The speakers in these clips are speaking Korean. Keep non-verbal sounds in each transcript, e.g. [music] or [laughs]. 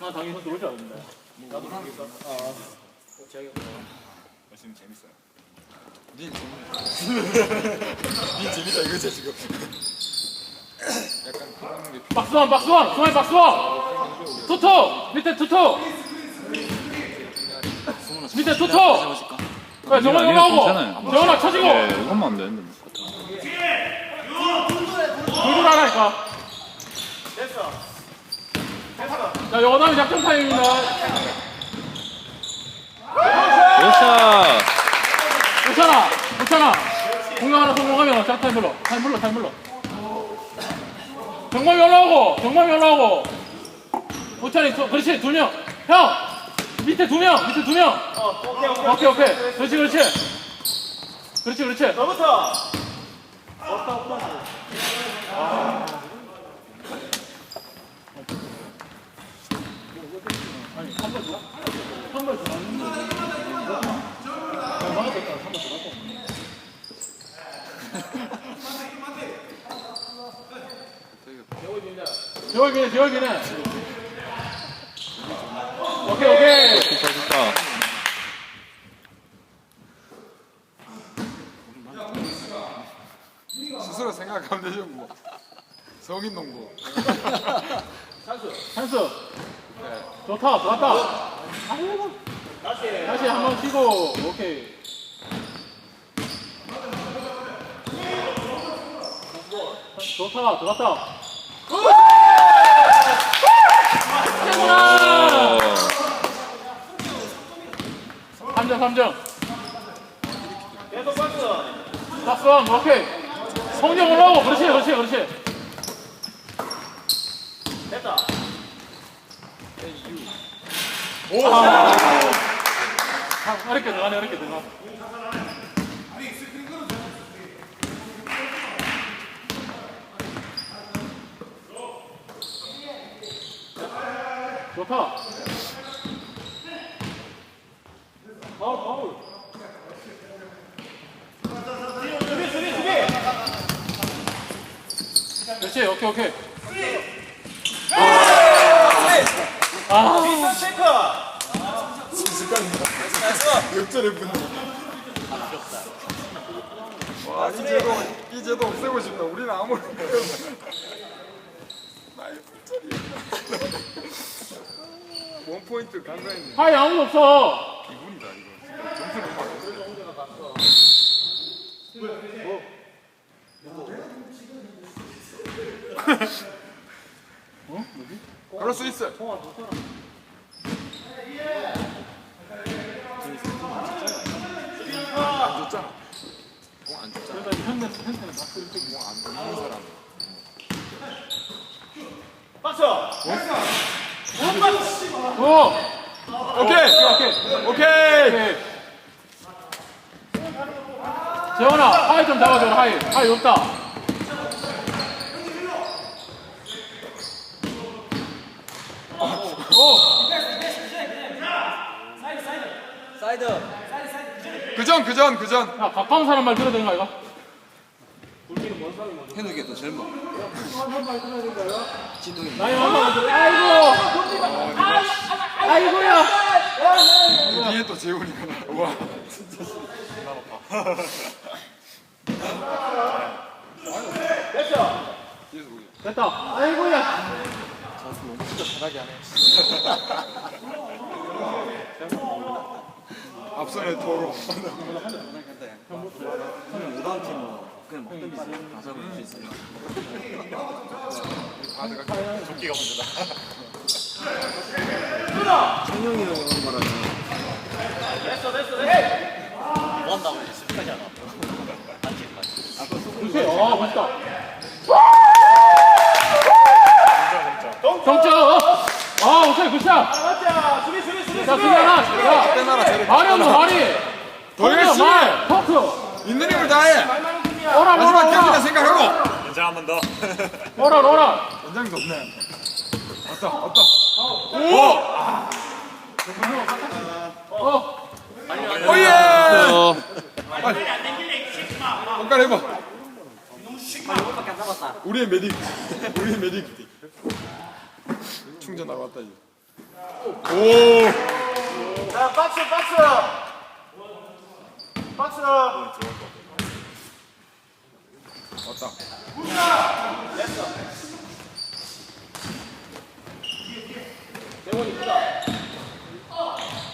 나 당연히 재밌어요. 닌 재밌다. 이거지 지금. 약간 그런 게 박수원, 박수원, 중앙에 박수원. 투투 밑에 투투. 밑에. 그래 정원. 괜찮아요. 정원아 쳐지고. 예, 이것만 안 되는데. 뭐. 돌돌 하라니까. 됐어. 자, 영원함이 작전 타임입니다. 좋다. 괜찮아, 괜찮아. 공격 하나 성공하면 자 타임 불러, 타임 불러, 타임 불러. 정범이 올라오고, 정범이 올라오고. 오찬이, 두- 그렇지, 두 명. 형! 밑에 두 명, 밑에 두 명. 오케이, 오케이. 그렇지, 그렇지. 그렇지, 그렇지. 너부터. 재월기네, 재월기네. 오케이, 오케이. 좋다. 스스로 생각하면 되죠 뭐. 성인 농구. 찬스. 좋다, 좋았다. 아이고. 다시 한 번 쉬고, 오케이. 좋다, 좋았다. 최고다! 어, 3점, 3점. 계속 박스. 박스, 오케이. 성적 올라오고, 그렇지, 그렇지, 그렇지. 됐다. 오! 아, 어렵게 들어가네, 어렵게 들어가. 좋다. 파울, 파울. 그렇지, 오케이, 오케이. 아, 역전의 분노. 와, 이 제도, 이 제도 없애고 싶다. 우리는 아무런 나의 불찰이야. 원 포인트 간과했네. 하이 아무도 없어. 기분이다 이거. 점수 너무 안 돼. 그럴 수 있어. 안. 재원아, 하이 좀 잡아줘라, 하이. 하이 없다. 오, 그전 그전 그전. 야, 가까운 사람 말 들어야 되는 거 아이가? 현욱이 더 젊어. 나이 한번 들어. 아이고, 아이고야. 그 뒤에 또 재훈이가 나. 와. 됐다. 아이고야. [laughs] 앞선의 토로. 그냥 무당 팀은 그냥 먹던 거 가서 볼수 있어요. 청룡이 형 이런 거라면 그렇지. 아, 멋있다. 동점. 아, 오케이, 굿샷. 자, 수비, 수비, 수비. 자, 수비 하나. 야, 빼놔라 저리. 말이 없는 말이. 더 열심히. 말, 토크. 있는 힘을 다해. 오라, 마지막 오라, 경기다 오라. 생각하고. 오라, 오라. 연장도 없네. 왔다 왔다. 어, 오예. 어, 빨리. 잠깐 해봐. 우리의 메딕 우리의 메딕 충전 나갔다 이제 오 자, 박스, 박스! 박스! 왔다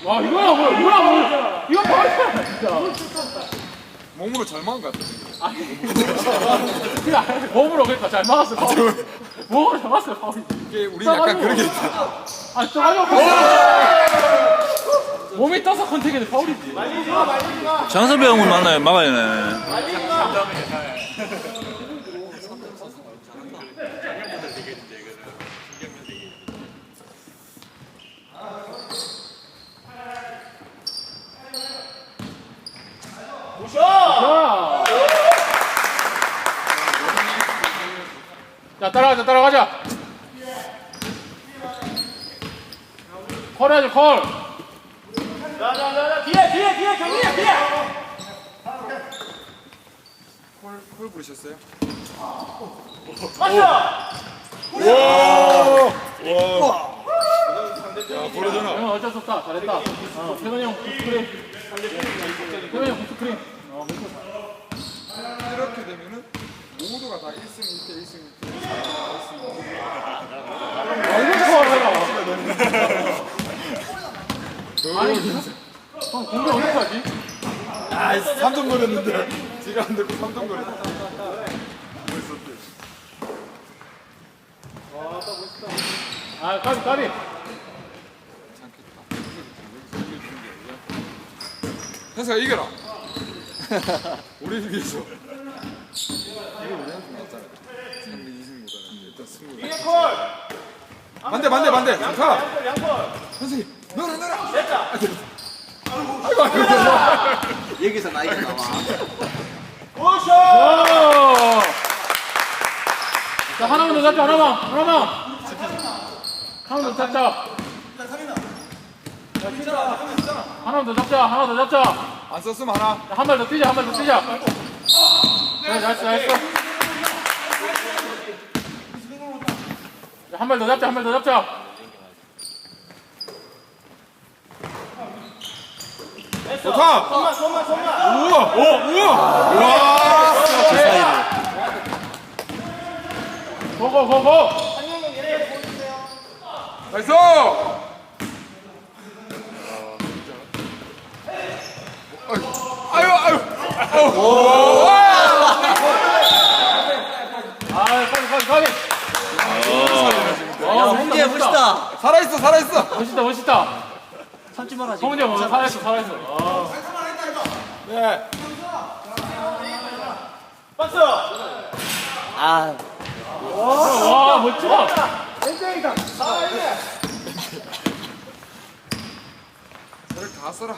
와 이거야 뭐 이거야 뭐 이거 파울이야 진짜 몸으로 잘 막은 것 같아. 그냥 [laughs] 몸으로 그러니까 잘 막았어 파울 몸으로 잘 막았어 파울이. 이게 우리 약간 그런 게 있다. 아좀 하려고 몸이 떠서 컨택해도 파울이지 장선배 형은 만나요 막아야 네 야. 자 따라가자 따라가자. 콜 해야지 콜. 자, 자, 자, 자, 뒤에, 뒤에, 뒤에, 경민이야, 뒤에! 콜, 콜 부르셨어요? 박스! 야 보내잖아. 형 어쩔 수 없다. 잘했다. 어, 태근이 형 굿스크린 태근이 형 굿스크 린 어, 이렇게 되면은 모두가 다 1승 1패 1승 1패 아, 이거 좋아해라 아니 형 공개 어떻게 하지? 아 3점 노렸는데. 지가 안 듣고 3점 노렸다. 아 까비 까비. 현수가 이겨라 우리를 위해서 이거 우리한테 맞잖아 3대 2승보다는 일단 승부 뒤에 콜! 반대 반대 반대 양골, 양골! 현수이 너라 너라 됐다! 아이고 아이고 여기서 나이가 나와. 굿샷! 오! 자 하나만 더 잡자 하나만 하나만 하나만 더 잡자 하나만 더 잡자 하나 더 잡자 안 썼으면 하나. 한 발 더 뛰자 한 발 더 뛰자. 그래 잘했어 잘했어 한발 더 잡자 한 발 더 잡자. 좋다. 손만, 손만, 손만! 우와 오 우와. 우와. 고고 고고. 나이스 아유 아 빨리 빨리 빨리 아 멋있다. 살아있어 살아있어 멋있다 멋있다 참지 마라 지금. 성훈이 형 오늘 살아있어 살아있어 아. 네! 아, 와 멋져 저를 다 써라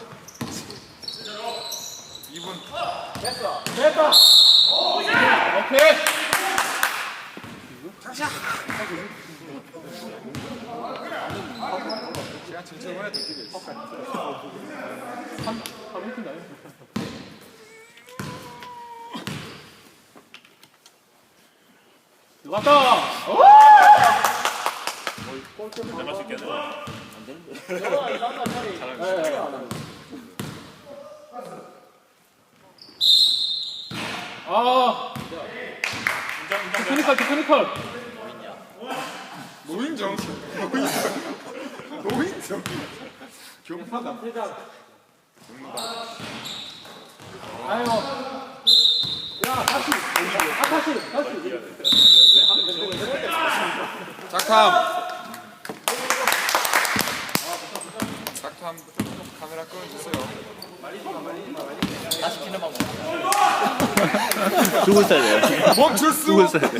2분 됐다 오케이 시간 천천히 해야 돼 이게 삼, 삼 이렇게 나요? 들어갔다! 아, 테크니컬, 테크니컬. 노인정 노인정 노인정 경파다 아이고. 야, 다시. 아, 다시, 다시. 작탐 작탐 카메라 꺼주세요 죽을 돼요 멈출 수 죽을 돼요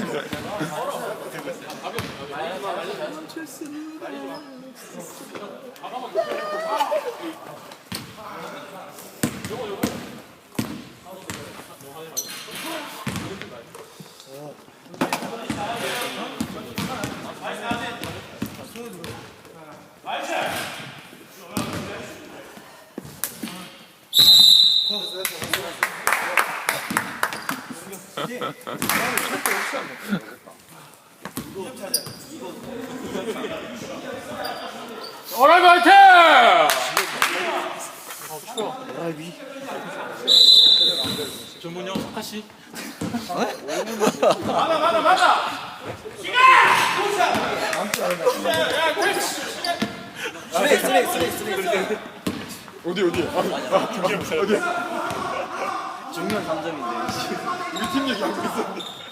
전문용 석하씨 맞아 맞아 맞아. 스레이 스레이 스레이 스레이 어디 어디? 아, 어디? 중요한 3점인데. 우리 팀 얘기하고 있었는데.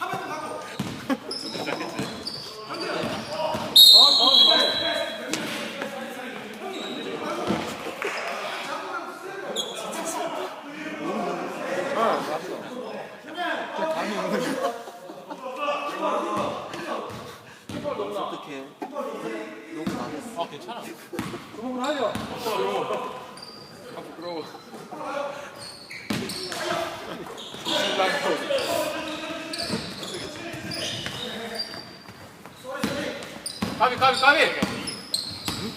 가비 가비 가비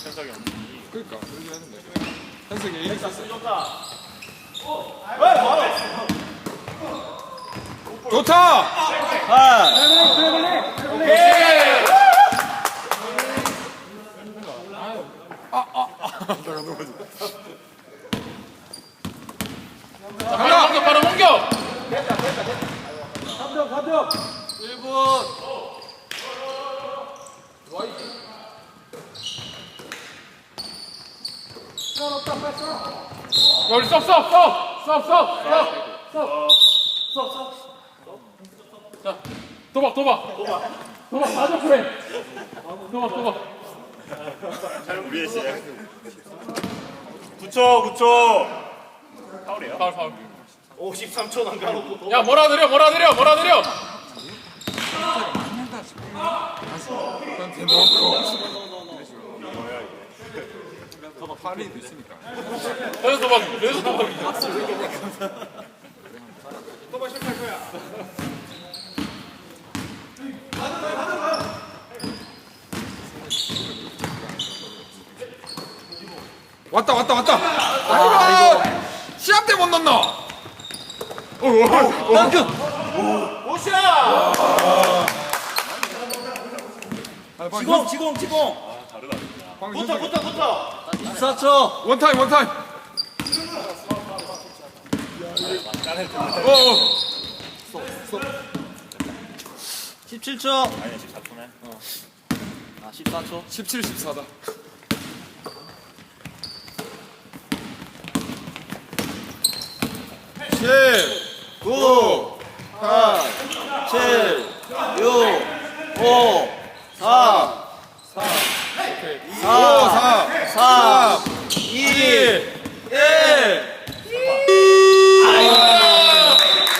현석이 없니? 그니까 그러긴 하는데 현석이 1 있었어 좋다! 아! 오케이! 아, 아, 아. 바로 넘어지. 바로 넘겨, 바로 넘겨! 됐다, 됐다, 됐다. 3점, 3점! 1분! 우리 쏙, 쏙, 쏙, 쏙, 쏙, 쏙, 쏙, 쏙. 자, 도박, 도박. 도박. 도박, 맞아, 그래. 도박, 도박. 잘 우리의 시작. 9초, 9초. 파울이에요? 파울, 파울. 53초 남겨놓고. 야, 몰아들여, 몰아들여, 몰아들여. 야, 뭐라 드려. 난 대놓고. 할인이 됐으니까. 그래서 도박, 그래서 도박이죠. 도박 실패할 거야. 왔다 왔다 왔다. 아, 이거 시합 때 못 넣나? 오, 오, 오, 오샤. 아, 지공 지공 지공. 다르다. 고타 고타 고타. 14초. 원타임 원타임. 어, 어. 17초. 아니 14초네. 어. 아 14초. 17, 14다. 십, 구, 팔, 칠, 육, 오, 사, 사, 오, 사. 3, 2, 1.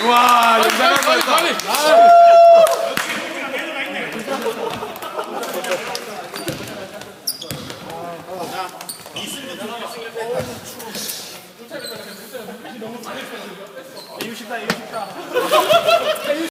와, 연장할 뻔했다.